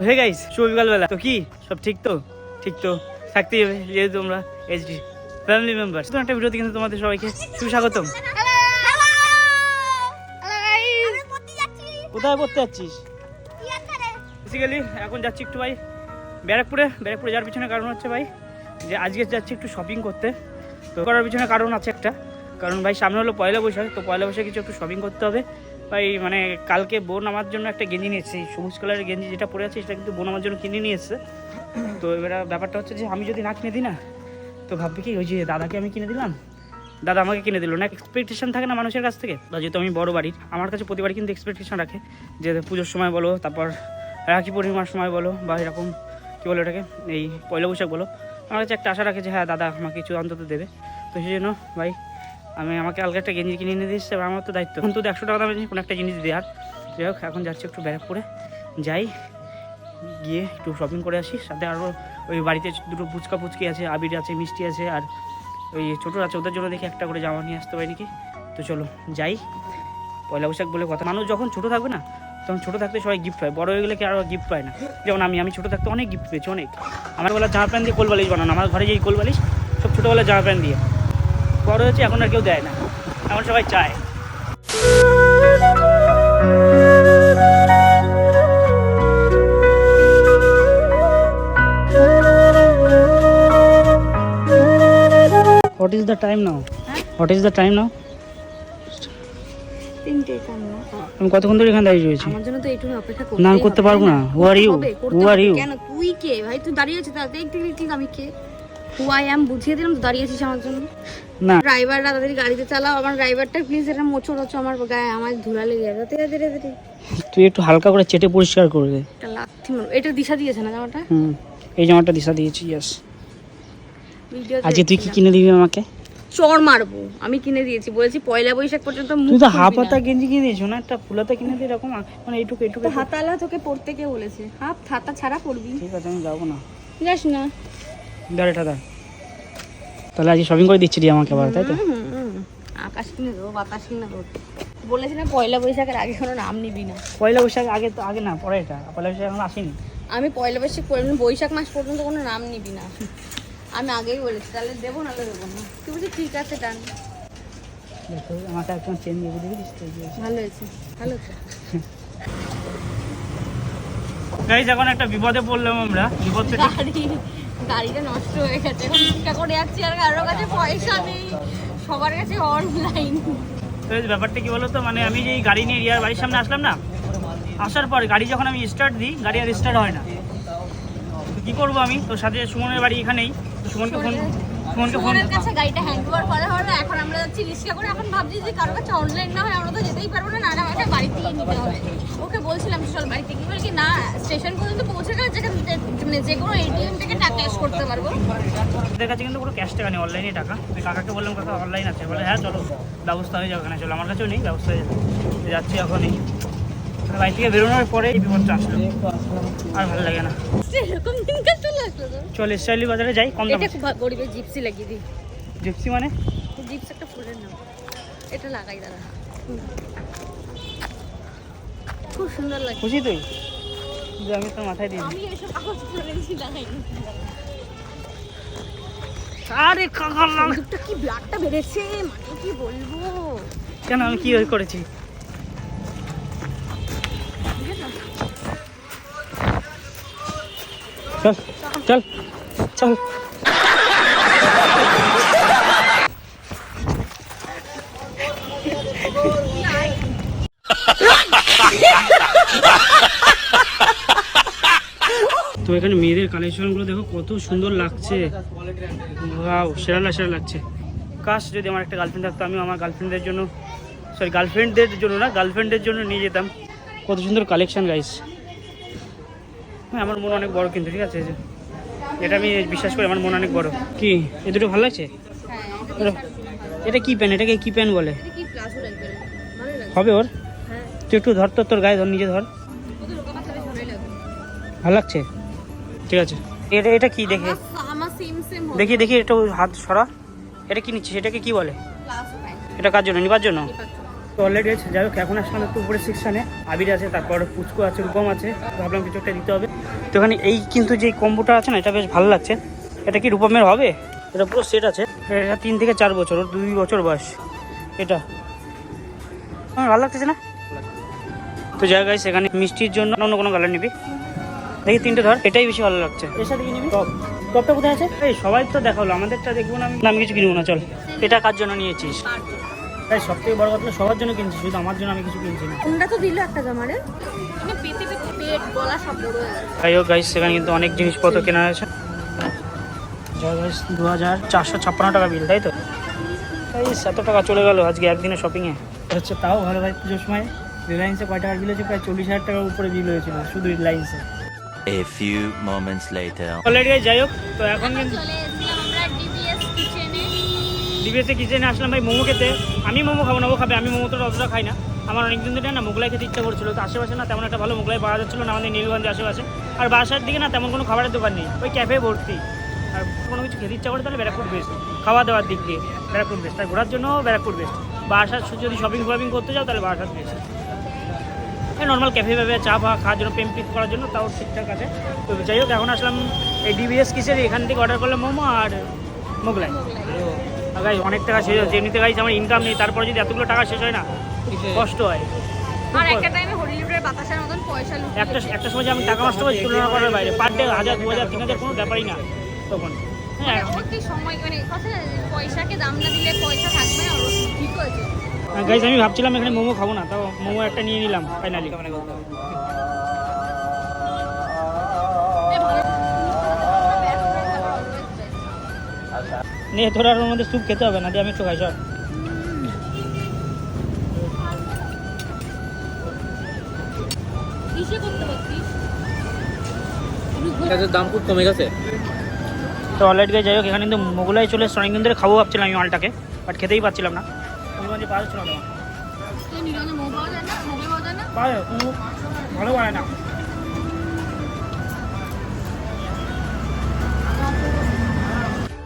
হয়ে গাইস শুভ বিকালবেলা তো কি? সব ঠিক তো? ঠিক তো? থাকতেই হবে, যেহেতু আমরা এইচডি ফ্যামিলি মেম্বার তো একটা ভিডিওতে কিন্তু তোমাদের সবাইকে সুস্বাগতম। কোথায় পড়তে যাচ্ছিস? বেসিক্যালি এখন যাচ্ছি একটু ভাই ব্যারাকপুরে। ব্যারাকপুরে যাওয়ার পিছনে কারণ হচ্ছে ভাই যে আজকে যাচ্ছি একটু শপিং করতে। তো করার পিছনে কারণ আছে একটা। কারণ ভাই সামনে হলো পয়লা বৈশাখ, তো পয়লা বৈশাখে কিছু একটু শপিং করতে হবে। ভাই মানে কালকে বোন আমার জন্য একটা গেঞ্জি নিয়েছে সবুজ কালারের গেঞ্জি যেটা পরে আছে সেটা কিন্তু বোন আমার জন্য কিনে নিয়ে এসেছে তো এবার ব্যাপারটা হচ্ছে যে আমি যদি না কিনে দিই না, তো ভাববে কি ওই যে দাদাকে আমি কিনে দিলাম? দাদা আমাকে কিনে দিল না এক্সপেকটেশন থাকে না মানুষের কাছ থেকে। যেহেতু আমি বড় বাড়ির আমার কাছে প্রতিবারই কিন্তু এক্সপেকটেশন রাখে যে পুজোর সময় বলো, তারপর রাখি পূর্ণিমার সময় বলো বা এরকম, কী বলো এটাকে এই পয়লা বৈশাখ বলো। আমার কাছে একটা আশা রাখে যে হ্যাঁ দাদা আমাকে কিছু অন্তত দেবে। তো সেই জন্য ভাই আমি আমাকে আলগা একটা গেঞ্জি কিনে এনে এবার আমার তো দায়িত্ব। এখন তো একশো টাকা দামে কোনো একটা জিনিস দেওয়ার যাই হোক, এখন যাচ্ছি একটু ব্যারাকপুরে। যাই, গিয়ে একটু শপিং করে আসি। সাথে আরও ওই বাড়িতে দুটো ফুচকা ফুচকি আছে, আবির আছে, মিষ্টি আছে, আর ওই ছোটো আছে, ওদের জন্য দেখি একটা করে জামা নিয়ে আসতে পারি নাকি? তো চলো, যাই। পয়লা বৈশাখ বলে কথা। মানুষ যখন ছোটো থাকবে না, তখন ছোটো থাকতে সবাই গিফট পায়। বড় হয়ে গেলে কি গিফট পায় না? যেমন আমি আমি ছোটো থাকতে অনেক গিফট পেয়েছি, অনেক। আমার বেলা জামা প্যান্ট দিয়ে কোলবালিশ বানানো, আমার ঘরে যেই কোলবালিশ, সব ছোটোবেলা জামা প্যান্ট দিয়ে। বড় হয়েছে এখন আর কেউ দেয় না। এখন সবাই চায়। What is the time now what is the time now আমি কতক্ষণ ধরে এখানে দাঁড়িয়ে রয়েছি? আমার জন্য তো এইটুকু অপেক্ষা না, করতে পারব না। Are হবে। you? কেন? তুই কে? ভাই তুই দাঁড়িয়ে আছিস আমি কে? হু আই অ্যাম বুঝিয়ে দিলাম দাঁড়িয়ে আছিস আমার জন্য। না। ড্রাইভাররা তাদের গাড়িতে চালাও আমার ড্রাইভারটা প্লিজ এটা আমার গায়ে আমার ধুলা লেগে যাবে। ধীরে ধীরে ধীরে। তুই একটু হালকা করে চেটে পরিষ্কার করে দে। এটা দিশা দিয়েছে না জামাটা? হুম এই জামাটা দিশা দিয়েছি ইয়াস আজকে তুই কি কিনে দিবি আমাকে? চর মারবো আমি কিনে দিয়েছি। বলেছি পয়লা বৈশাখ পর্যন্ত তুই তো হাফ হাতা গেঞ্জি কিনে দিয়েছ না? একটা ফুলাতা কিনে দিয়ে এরকম মানে এইটুকু এইটুকু। হাতালা তোকে পড়তে কে বলেছে? হাফ হাতা ছাড়া পড়বি। ঠিক আছে আমি যাব না। যাস না। দাঁড় এটা দাঁড়। তাহলে আজকে শপিং করে দিচ্ছি আমাকে আবার তাই তো। আকাশ কিনে দেবো বাতাস কিনে দেবো। বলেছি না পয়লা বৈশাখের আগে কোনো নাম নিবি না। পয়লা বৈশাখ আগে তো আগে না পরে এটা। পয়লা বৈশাখ এখন আসেনি। আমি পয়লা বৈশাখ পর্যন্ত বৈশাখ মাস পর্যন্ত কোনো নাম নিবি না। আমি আগেই বলেছি তাহলে দেবো নাহলে দেবো না। তুই বলছি ঠিক আছে টান দেখো আমাকে একদম চেন দিয়ে দিবি ভালো হয়েছে ভালো গাইজ এখন একটা বিপদে পড়লাম আমরা। বিপদ থেকে গাড়িটা নষ্ট হয়ে গেছে। এখন করে যাচ্ছি আর কারোর কাছে পয়সা নেই। সবার কাছে অনলাইন ব্যাপারটা কি বলতো? মানে আমি যে গাড়ি নিয়ে রিয়ার বাড়ির সামনে আসলাম না আসার পর গাড়ি যখন আমি স্টার্ট দিই গাড়ি আর স্টার্ট হয় না। কি করব আমি? তোর সাথে সুমনের বাড়ি এখানেই। তো সুমনকে ফোন সুমনের কাছে গাড়িটা হ্যান্ড ওভার করা হলো এখন আমরা যাচ্ছি রিক্সা করে এখন ভাবছি যে কারোর কাছে অনলাইন না হয় আমরা তো যেতেই পারব না না না আমাকে বাড়ি থেকে নিতে হবে। ওকে বলছিলাম চল বাড়ি থেকে বলে না স্টেশন পর্যন্ত পৌঁছে গেলে যেখানে মানে যে কোনো এটিএম থেকে টাকা ক্যাশ করতে পারব। ওদের কাছে কিন্তু কোনো ক্যাশ টাকা নেই অনলাইনে টাকা। কাকাকে বললাম কাকা অনলাইন আছে। বলে হ্যাঁ চলো ব্যবস্থা হয়ে যাবে ওখানে চলো। আমার কাছেও নেই ব্যবস্থা হয়ে যাবে। যাচ্ছি এখনই। বাড়ি থেকে বেরোনোর পরে এই বিপদটা আসলো। আর ভালো লাগে না। চলে ইসরায়েলি বাজারে যাই কম দাম। গরিবের জিপসি লাগিয়ে দিই। জিপসি মানে? জিপস একটা ফুলের নাম। এটা লাগাই দাদা খুব সুন্দর লাগে। খুশি তুই? যে আমি তোর মাথায় দিই। আমি এসব কাগজ ফুলের লাগাই আরে কি ব্লাডটা বেড়েছে? মানে কি বলব? কেন আমি কি করেছি? চল চল চল। তো এখানে মেয়েদের কালেকশনগুলো দেখো, কত সুন্দর লাগছে। ওয়াও সেরা লা- সেরা লাগছে। কাশ যদি আমার একটা গার্লফ্রেন্ড থাকতো, আমিও আমার গার্লফ্রেন্ডের জন্য সরি গার্লফ্রেন্ডদের জন্য না গার্লফ্রেন্ডের জন্য নিয়ে যেতাম। কত সুন্দর কালেকশন গাইস হ্যাঁ আমার মন অনেক বড় কিন্তু ঠিক আছে এই যে। এটা আমি বিশ্বাস করি আমার মন অনেক বড়। কি? এ দুটো ভালো লাগছে? হ্যাঁ। এটা- কি প্যান এটাকে কি প্যান বলে? হবে ওর? হ্যাঁ। তুই একটু ধর তো তোর গায়ে ধর নিজে ধর। ভালো লাগছে? ঠিক আছে। এটা এটা কি দেখে? দেখি দেখি এটা হাত সরা। এটা কি নিচ্ছে সেটাকে কি বলে? এটা কার জন্য? নিবার জন্য? তো অলরেডি যাই হোক এখন আসলাম একটু উপরে সেকশানে আবির আছে তারপর পুচকু আছে রূপম আছে। ভাবলাম কিছু একটা দিতে হবে। তো এখানে এই কিন্তু যে কম্বোটা আছে না এটা বেশ ভালো লাগছে। এটা কি রূপমের হবে? এটা পুরো সেট আছে। এটা তিন থেকে চার বছর ওর দুই বছর বয়স। এটা। আমার ভালো লাগতেছে না? তো যাই গাইস এখানে মিষ্টির জন্য অন্য কোনো কালার নিবি? দেখি তিনটে ধর এটাই বেশি ভালো লাগছে। এর সাথে কি নিবি? টপ। টপটা কোথায় আছে? এই সবাই তো দেখাল আমাদেরটা দেখব না আমি। আমি কিছু কিনবো না চল। এটা কার জন্য নিয়েছিস? তাই সব থেকে বড় কথা সবার জন্য কিনছি শুধু আমার জন্য আমি কিছু কিনছি না। কোনটা তো দিল একটা জামারে। পেতে পেতে পেট গলা সব বড় হয়ে গেছে যাই হোক গাইস সেখানে কিন্তু অনেক জিনিসপত্র কেনা হয়েছে। দু হাজার চারশো ছাপ্পান্ন টাকা বিল তাই তো? গাইস এত টাকা চলে গেল আজকে একদিনে শপিংয়ে হচ্ছে তাও ভালো ভাই পুজোর সময় রিলায়েন্সে কয় টাকার বিল হয়েছে? প্রায় চল্লিশ হাজার টাকার উপরে বিল হয়েছিল শুধু রিলায়েন্সে A few moments later. Already যাই হোক তো এখন কিন্তু চলে এসেছিলাম আমরা ডিবিএস কিচেনে ডিবিএসে কিচেনে আসলাম ভাই মোমো খেতে। আমি মোমো খাব না ও খাবে আমি মোমো তো অতটা খাই না। আমার অনেক দিন ধরে না মোগলাই খেতে ইচ্ছা করছিল, তো আশেপাশে না তেমন একটা ভালো মোগলাই পাওয়া যাচ্ছিল না আমাদের নীলগঞ্জের আশেপাশে। আর বাসার দিকে না তেমন কোনো খাবারের দোকান নেই, ওই ক্যাফে ভর্তি। আর কোনো কিছু খেতে ইচ্ছা করে তাহলে ব্যারাকপুর বেস্ট খাওয়া দাওয়ার দিক দিয়ে ব্যারাকপুর বেস্ট আর ঘোরার জন্য ব্যারাকপুর বেস্ট বাসার যদি শপিং ফপিং করতে যাও তাহলে বাসার বেস্ট এই নর্মাল ক্যাফে ভাবে চা ফা খাওয়ার জন্য পেম পিক করার জন্য তাও ঠিকঠাক আছে। তো যাই হোক, এখন আসলাম এই ডিবিএস কিসের, এখান থেকে অর্ডার করলাম মোমো আর মোগলাই। গাইজ অনেক টাকা শেষ হচ্ছে এমনিতে গাইজ আমার ইনকাম নেই। তারপরে যদি এতগুলো টাকা শেষ হয় না কষ্ট হয়। আর একটা টাইমে হলিউডের বাতাসের মতন পয়সা লুকিয়ে একটা একটা সময় আমি টাকা নষ্ট করছি তুলনা করার বাইরে পার ডে হাজার দু হাজার তিন হাজার কোনো ব্যাপারই না তখন। হ্যাঁ। মানে কথা পয়সাকে দাম না দিলে পয়সা থাকবে না ওর ঠিক হয়েছে। গাইজ আমি ভাবছিলাম এখানে মোমো খাব না তাও মোমো একটা নিয়ে নিলাম ফাইনালি নিয়ে তোর আর ওর মধ্যে স্যুপ খেতে হবে না দিয়ে আমি একটু খাই সব দাম খুব কমে গেছে। তো অলরেডি যাই হোক এখানে কিন্তু মোগলাই চলে এসছে অনেকদিন ধরে খাব ভাবছিলাম আমি মালটাকে বাট খেতেই পাচ্ছিলাম না। পাওয়া যাচ্ছিল না পাওয়া যায় ভালো না।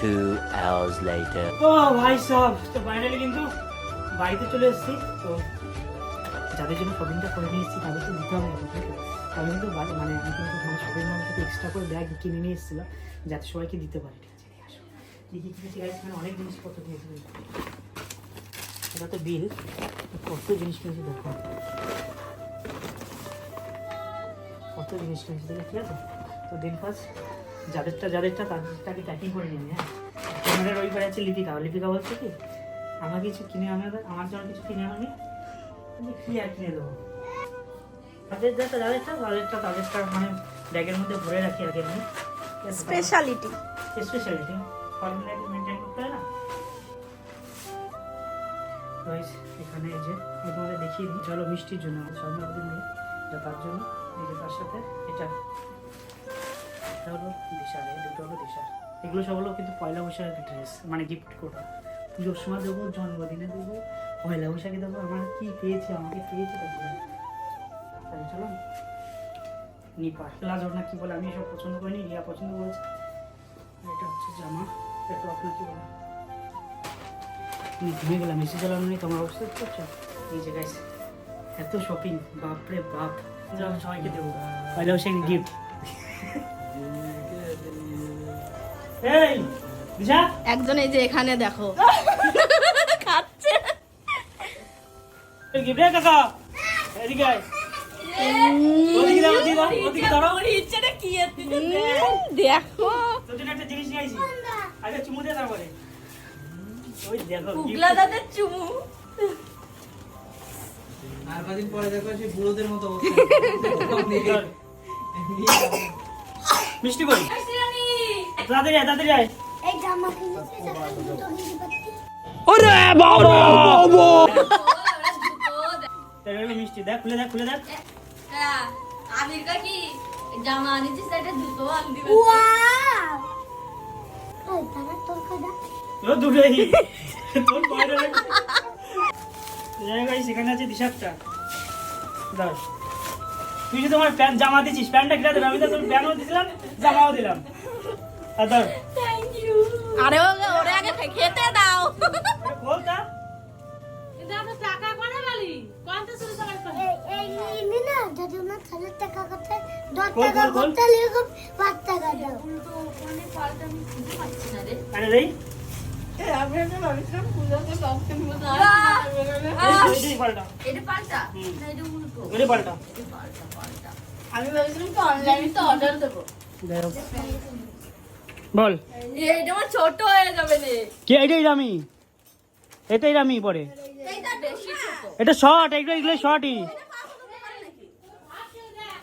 Two hours later. ও, ভাই, সব। তো ফাইনালি কিন্তু বাড়িতে চলে এসেছি। তো যাদের জন্য শপিংটা করে নিয়ে এসেছি, তাদের তো দিতে হবে? আমি কিন্তু মানে আমি কিন্তু মানে শপিং মল থেকে এক্সট্রা করে ব্যাগ কিনে নিয়ে এসেছিলাম, যাতে সবাইকে দিতে পারি। ঠিক আছে কী কিনেছি গাইস মানে অনেক জিনিসপত্র কিনেছি এটা তো বিল কত জিনিস কিনেছি দেখো। কত জিনিস কিনেছি দেখো, ঠিক আছে? তো দিন পাঁচ যাদেরটা যাদেরটা তাদেরটাকে প্যাকিং করে নিয়ে হ্যাঁ? আমাদের ওই পারে আছে লিপিকা। লিপিকা বলছে কি আমার কিছু কিনে আনার আমার জন্য কিছু কিনে আনি কি আর কিনে দেবো? তাদের যেটা যাদেরটা তাদেরটা তাদেরটা মানে ব্যাগের মধ্যে ভরে রাখি আগে আমি। স্পেশালিটি স্পেশালিটি ফর্মালিটি মেনটেন করতে হয় না? এখানে এই যে তোমাদের দেখিয়ে দিই। চলো মিষ্টির জন্য আমাদের নেই তার জন্য তার সাথে এটা এটা হলো দিশার এই দুটো হলো দিশার এগুলো সব হলো কিন্তু পয়লা বৈশাখের ড্রেস মানে গিফট করা পুজোর সময় দেবো জন্মদিনে দেবো পয়লা বৈশাখে দেবো আমার কি পেয়েছে আমাকে পেয়েছে তাই চলো নিপা প্লাজো না কি বলে আমি এসব পছন্দ করিনি রিয়া পছন্দ করেছে। এটা হচ্ছে জামা একটু আপনার কি বলে আমি ঘুমিয়ে গেলাম এসে চালানো নেই তোমার অবস্থা করছ এই যে গাইস এত শপিং বাপরে বাপ। সবাইকে দেবো। পয়লা বৈশাখ গিফট একজন এই যে এখানে দেখো। খাচ্ছে। কাকা। এদিকে দেখো। চুমু আর কদিন পরে দেখো সেই বুড়োদের মতো মিষ্টি কই তাড়াতাড়ি আয় তাড়াতাড়ি আয়। এই জামা কিনেছে দুটো মিষ্টি দেখ খুলে দেখ খুলে দেখ। আমির কি জামা আনিছিস একটা জুতো আনবি ওয়াও! ওই তারা তোর কাদা ও দুটোই তোর কয়টা লাগছে গাইস এখানে আছে দিশাকটা দাও তুই যদি আমার প্যান্ট জামা দিছিস প্যান্টটা কিনে দেবে। আমি তো তোর প্যান্টও দিছিলাম জামাও দিলাম। আর থ্যাংক ইউ আরে ওরে আগে খেতে দাও এটা খোল তা এই এই নি না যত দেবো না ছেলের টাকা করতে দশ খোল, টাকা খোল, খোল। করতে এরকম পাঁচ টাকা দাও আরে দেই এইটাই পাল্টা এটা পাল্টা না এটা উল্টো এটাই পাল্টা আমি ভেবেছিলাম তো অনলাইনে তো অর্ডার দেবো। বল। আমার ছোট হয়ে যাবে কি এটাই দামি। এটাই দামি পরে। এইটা বেশি ছোট। এটা শর্ট এগুলো এগুলো শর্টই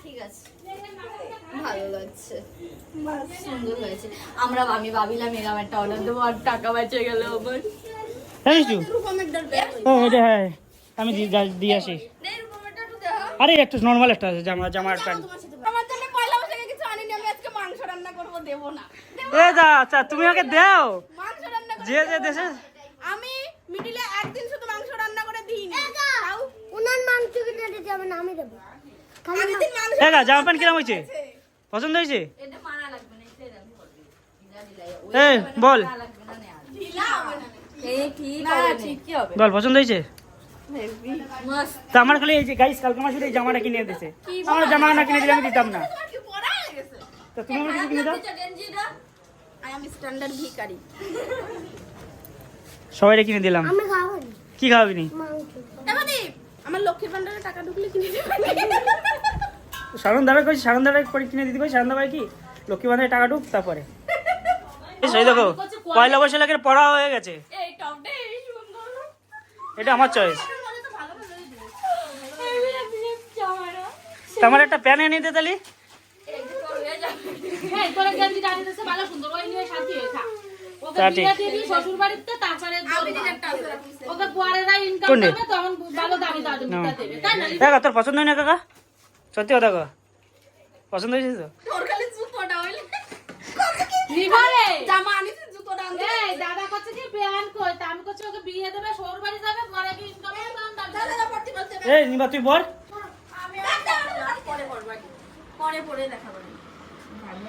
ঠিক আছে। ভালো লাগছে। সুন্দর হয়েছে। আমরা আমি ভাবিলাম এরকম একটা অর্ডার দেবো আর টাকা বেঁচে গেল আমার। হ্যাঁ হ্যাঁ। আমি দিয়ে আসি। আরে একটু নর্মাল একটা আছে জামা জামার প্যান্ট আমার জন্য পয়লা বৈশাখে কিছু আনিনি আমি আজকে মাংস রান্না করব দেবো না দেবো এ দা আচ্ছা তুমি আমাকে দাও। মাংস রান্না করে যে যে দেশে আমি মিডিলে একদিন শুধু মাংস রান্না করে দিই তাও উনার মাংস কিনে দিতে হবে না আমি দেবো। খালি আমি দিন মাংস এ গা জামা প্যান্ট কিরম হয়েছে? পছন্দ হয়েছে? বল। এই ঠিক না ঠিক কি হবে। বল পছন্দ হয়েছে? আমার খালি এই যে গাইস কালকে মাসে এই জামাটা কিনে দিয়েছে। আমার জামা না কিনে দিলে আমি দিতাম না। তোমার কি পড়া গেছে? তো তুমি আমার কিছু কিনে দাও? আই এম স্ট্যান্ডার্ড ভিখারি। সবাই কিনে দিলাম। আমি খাব কি খাওয়াবি নি? মাংস। এবারে আমার লক্ষ্মীর ভান্ডারে টাকা ঢুকলে কিনে দিবে পরে দিতে কই? দাবার কি? লক্ষ্মী টাকা ঢুক তারপরে। এই দেখো পয়লা বৈশাখের পড়া হয়ে গেছে। এটা আমার চয়েস মনে তোমার একটা প্যান এনে দিতে তালি দেখা তোর পছন্দ হয় না। কাকা? সত্যি কথা কাকা পছন্দ হয়েছে তো? দাদা করছে কি প্যান কই? তা আমি করছি ওকে বিয়ে দেবে, শ্বশুর বাড়ি যাবে, পরে কি income করবে, তখন দামি দাদা দামি দাদা পড়তে বলতে এই নিবা তুই বল আমি পরে পরে দেখা i wonder